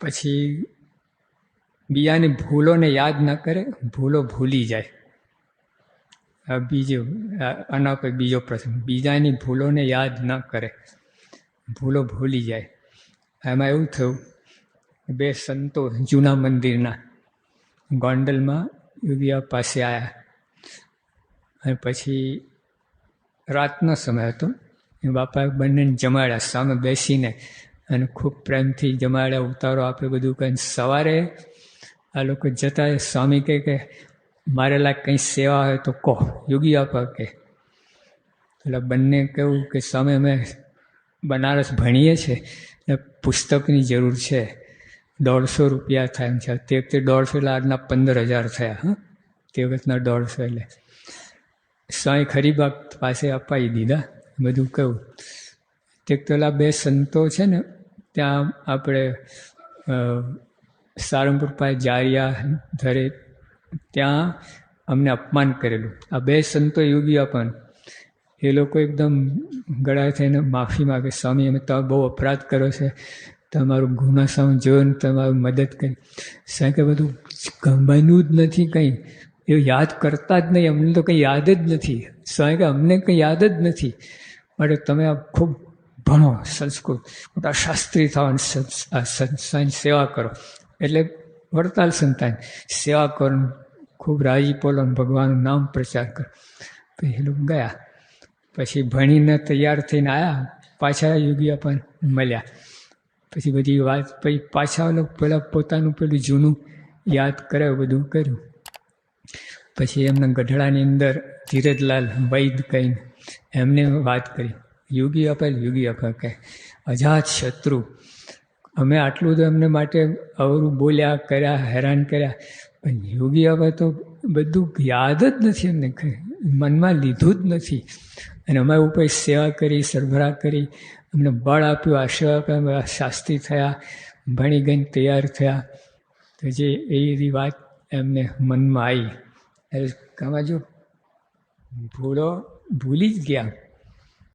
પછી બીજાની ભૂલોને યાદ ન કરે, ભૂલો ભૂલી જાય. બીજો આના પર બીજો પ્રશ્ન બીજાની ભૂલોને યાદ ન કરે, ભૂલો ભૂલી જાય. એમાં એવું થયું બે સંતો જૂના મંદિરના ગોંડલમાં યુવિયા પાસે આવ્યા અને પછી રાતનો સમય હતો. બાપા બંનેને જમાડ્યા, સામે બેસીને અને ખૂબ પ્રેમથી જમાડ્યા, ઉતારો આપે બધું કંઈ. સવારે આ લોકો જતા, સ્વામી કહે કે, મારે લાગ કંઈ સેવા હોય તો કહો. યોગી આપા કે એટલે બંને કેવું કે, સ્વામી, અમે બનારસ ભણીએ છીએ, ને પુસ્તકની જરૂર છે. દોઢસો રૂપિયા થાય એમ છે. તે વખતે દોઢસો એટલે આજના પંદર હજાર થયા, હા. તે વખતના દોઢસો એટલે. સ્વામી ખરીબાગ પાસે અપાવી દીધા. બધું કહ્યું. તે પેલા બે સંતો છે ને ત્યાં આપણે સારંગપુર પાસે જારિયા ધરે, ત્યાં અમને અપમાન કરેલું. આ બે સંતો યોગી પણ એ લોકો એકદમ ગળા થઈને માફી માગે, સ્વામી, અમે તમે બહુ અપરાધ કર્યો છે. તમારું ગુના સામે જોયો ને તમારું મદદ કરી. સાહેબ કે બધું ગમવાનું જ નથી કંઈ. એ યાદ કરતા જ નહીં, અમને તો કંઈ યાદ જ નથી. કે અમને કંઈ યાદ જ નથી. માટે તમે આ ખૂબ ભણો સંસ્કૃત. મોટા શાસ્ત્રી થાવ અને સંસ- આ સંસ્થાની સેવા કરો. એટલે વડતાલ સંતાન. સેવા કરો. ખૂબ રાજી પોલો ભગવાનનું નામ પ્રચાર કરો. પછી લોકો ગયા. પછી ભણીને તૈયાર થઈને આવ્યા પાછા યોગી પણ મળ્યા. પછી બધી વાત, પછી પાછા લોકો પહેલાં પોતાનું પેલું જૂનું યાદ કરે બધું કર્યું. પછી એમના ગઢડાની અંદર ધીરજલાલ વૈદ કહીને એમને વાત કરી. યોગી અપાય યુગી કહે અજાત શત્રુ. અમે આટલું તો એમને માટે અવરું બોલ્યા, કર્યા, હેરાન કર્યા. પણ યોગી હવે તો બધું યાદ જ નથી એમને મનમાં લીધું જ નથી. અને અમે ઉપર સેવા કરી, સરભરા કરી, અમને બળ આપ્યું, આશીર્વાદ શાસ્ત્રી થયા, ભણી ગઈને તૈયાર થયા. તો જે એ બધી વાત એમને મનમાં આવી. એટલે આમાં જો ભૂલો ભૂલી જ ગયા.